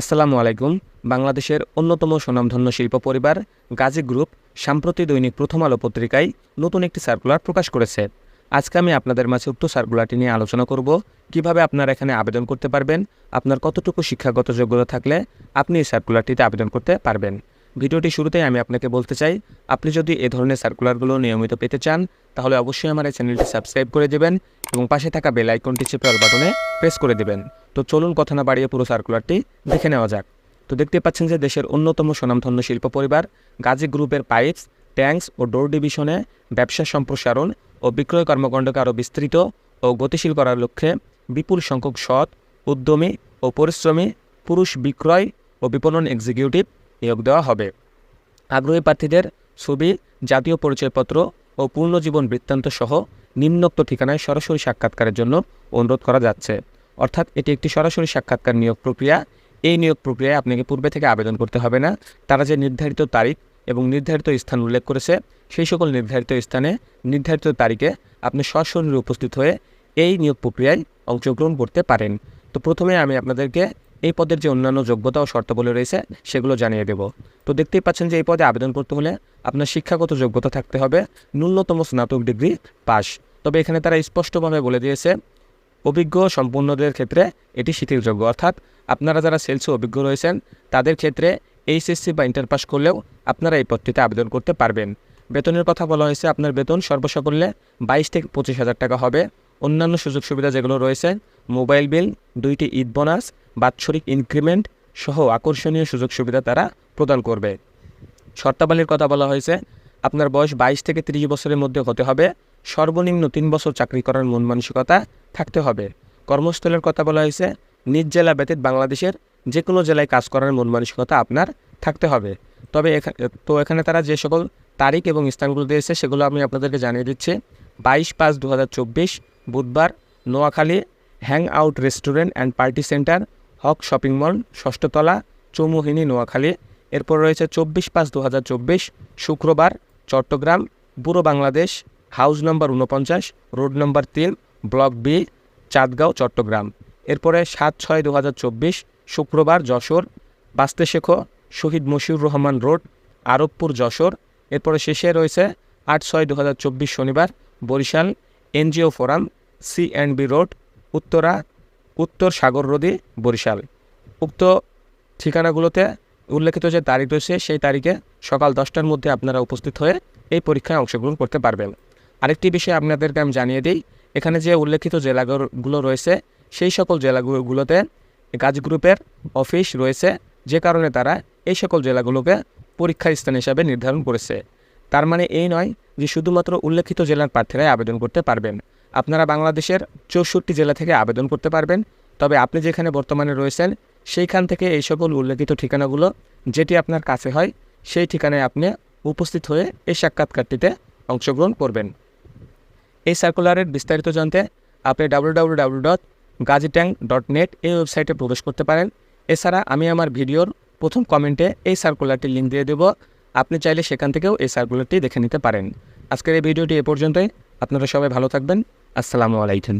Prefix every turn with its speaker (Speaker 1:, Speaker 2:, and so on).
Speaker 1: আসসালামু আলাইকুম, বাংলাদেশের অন্যতম স্বনামধন্য শিল্প পরিবার গাজী গ্রুপ সাম্প্রতি দৈনিক প্রথম আলো পত্রিকায় নতুন একটি সার্কুলার প্রকাশ করেছে। আজকে আমি আপনাদের মাঝে উক্ত সার্কুলারটি নিয়ে আলোচনা করব, কীভাবে আপনারা এখানে আবেদন করতে পারবেন, আপনার কতটুকু শিক্ষাগত যোগ্যতা থাকলে আপনি এই সার্কুলারটিতে আবেদন করতে পারবেন। ভিডিওটি শুরুতেই আমি আপনাকে বলতে চাই, আপনি যদি এ ধরনের সার্কুলারগুলো নিয়মিত পেতে চান, তাহলে অবশ্যই আমার এই চ্যানেলটি সাবস্ক্রাইব করে দেবেন এবং পাশে থাকা বেল আইকনটি চেপে অল বাটনে প্রেস করে দেবেন। তো চলুন কথা না বাড়িয়ে পুরো সার্কুলারটি দেখে নেওয়া যাক। তো দেখতে পাচ্ছেন যে দেশের অন্যতম স্বনামধন্য শিল্প পরিবার গাজী গ্রুপের পাইপস, ট্যাঙ্কস ও ডোর ডিভিশনে ব্যবসা সম্প্রসারণ ও বিক্রয় কর্মকাণ্ডকে আরও বিস্তৃত ও গতিশীল করার লক্ষ্যে বিপুল সংখ্যক সৎ, উদ্যমী ও পরিশ্রমী পুরুষ বিক্রয় ও বিপণন এক্সিকিউটিভ নিয়োগ দেওয়া হবে। আগ্রহী প্রার্থীদের ছবি, জাতীয় পরিচয়পত্র ও পূর্ণজীবন বৃত্তান্ত সহ নিম্নোক্ত ঠিকানায় সরাসরি সাক্ষাৎকারের জন্য অনুরোধ করা যাচ্ছে। অর্থাৎ এটি একটি সরাসরি সাক্ষাৎকার নিয়োগ প্রক্রিয়া। এই নিয়োগ প্রক্রিয়ায় আপনাকে পূর্বে থেকে আবেদন করতে হবে না। তারা যে নির্ধারিত তারিখ এবং নির্ধারিত স্থান উল্লেখ করেছে, সেই সকল নির্ধারিত স্থানে নির্ধারিত তারিখে আপনি সশরীরে উপস্থিত হয়ে এই নিয়োগ প্রক্রিয়ায় অংশগ্রহণ করতে পারেন। তো প্রথমে আমি আপনাদেরকে এই পদের যে অন্যান্য যোগ্যতা ও শর্তাবলী রয়েছে, সেগুলো জানিয়ে দেব। তো দেখতেই পাচ্ছেন যে এই পদে আবেদন করতে হলে আপনার শিক্ষাগত যোগ্যতা থাকতে হবে, ন্যূনতম স্নাতক ডিগ্রি পাস। তবে এখানে তারা স্পষ্টভাবে বলে দিয়েছে, অভিজ্ঞ সম্পূর্ণদের ক্ষেত্রে এটি শিথিলযোগ্য। অর্থাৎ আপনারা যারা সেলসে অভিজ্ঞ রয়েছেন, তাদের ক্ষেত্রে এইচএসসি বা ইন্টার পাস করলেও আপনারা এই পদটিতে আবেদন করতে পারবেন। বেতনের কথা বলা হয়েছে, আপনার বেতন সর্বসাকল্যে বাইশ থেকে পঁচিশ হাজার টাকা হবে। অন্যান্য সুযোগ সুবিধা যেগুলো রয়েছে, মোবাইল বিল, দুইটি ঈদ বোনাস, বাৎসরিক ইনক্রিমেন্ট সহ আকর্ষণীয় সুযোগ সুবিধা তারা প্রদান করবে। শর্তাবলীর কথা বলা হয়েছে, আপনার বয়স বাইশ থেকে তিরিশ বছরের মধ্যে হতে হবে। সর্বনিম্ন তিন বছর চাকরি করার মন মানসিকতা থাকতে হবে। কর্মস্থলের কথা বলা হয়েছে, নিজ জেলা ব্যতীত বাংলাদেশের যে কোনো জেলায় কাজ করার মন মানসিকতা আপনার থাকতে হবে। তবে তো এখানে তারা যে সকল তারিখ এবং স্থানগুলো দিয়েছে, সেগুলো আমি আপনাদেরকে জানিয়ে দিচ্ছি। বাইশ পাঁচ দু বুধবার Noakhali hang out restaurant and party centre, Haque shopping mall, ষষ্ঠতলা, Chaumuhani, Noakhali. এরপর রয়েছে চব্বিশ পাঁচ দু শুক্রবার, চট্টগ্রাম বুড়ো বাংলাদেশ, হাউস নম্বর উনপঞ্চাশ রোড নম্বর তিন, ব্লক বি, চাঁদগাঁও, চট্টগ্রাম। এরপরে সাত ছয় দু শুক্রবার, যশোর বাস্তে শেখো শহীদ মশিউর রহমান রোড, আরবপুর, যশোর। এরপরে শেষে রয়েছে আট ছয় দু শনিবার, Barisal NGO forum C and B road, Uttara, উত্তর সাগর রোদী বরিশাল। উক্ত ঠিকানাগুলোতে উল্লেখিত যে তারিখ রয়েছে, সেই তারিখে সকাল দশটার মধ্যে আপনারা উপস্থিত হয়ে এই পরীক্ষায় অংশগ্রহণ করতে পারবেন। আরেকটি বিষয় আপনাদেরকে আমি জানিয়ে দিই, এখানে যে উল্লেখিত জেলাগুলো রয়েছে, সেই সকল জেলাগুলোতে গাছ গ্রুপের অফিস রয়েছে, যে কারণে তারা এই সকল জেলাগুলোকে পরীক্ষার স্থান হিসাবে নির্ধারণ করেছে। তার মানে এই নয় যে শুধুমাত্র উল্লেখিত জেলার প্রার্থীরাই আবেদন করতে পারবেন। আপনারা বাংলাদেশের চৌষট্টি জেলা থেকে আবেদন করতে পারবেন। তবে আপনি যেখানে বর্তমানে রয়েছেন, সেইখান থেকে এই সকল উল্লেখিত ঠিকানাগুলো, যেটি আপনার কাছে হয়, সেই ঠিকানায় আপনি উপস্থিত হয়ে এই সাক্ষাৎকারটিতে অংশগ্রহণ করবেন। এই সার্কুলারের বিস্তারিত জানতে আপনি ডাব্লিউ ডট ডট নেট এই ওয়েবসাইটে প্রবেশ করতে পারেন। এছাড়া আমি আমার ভিডিওর প্রথম কমেন্টে এই সার্কুলারটির লিঙ্ক দিয়ে দেবো। আপনি চাইলে সেখান থেকেও এই সার্কুলারটি দেখে নিতে পারেন। আজকের এই ভিডিওটি এ পর্যন্তই। আপনারা সবাই ভালো থাকবেন। আসসালামু আলাইকুম।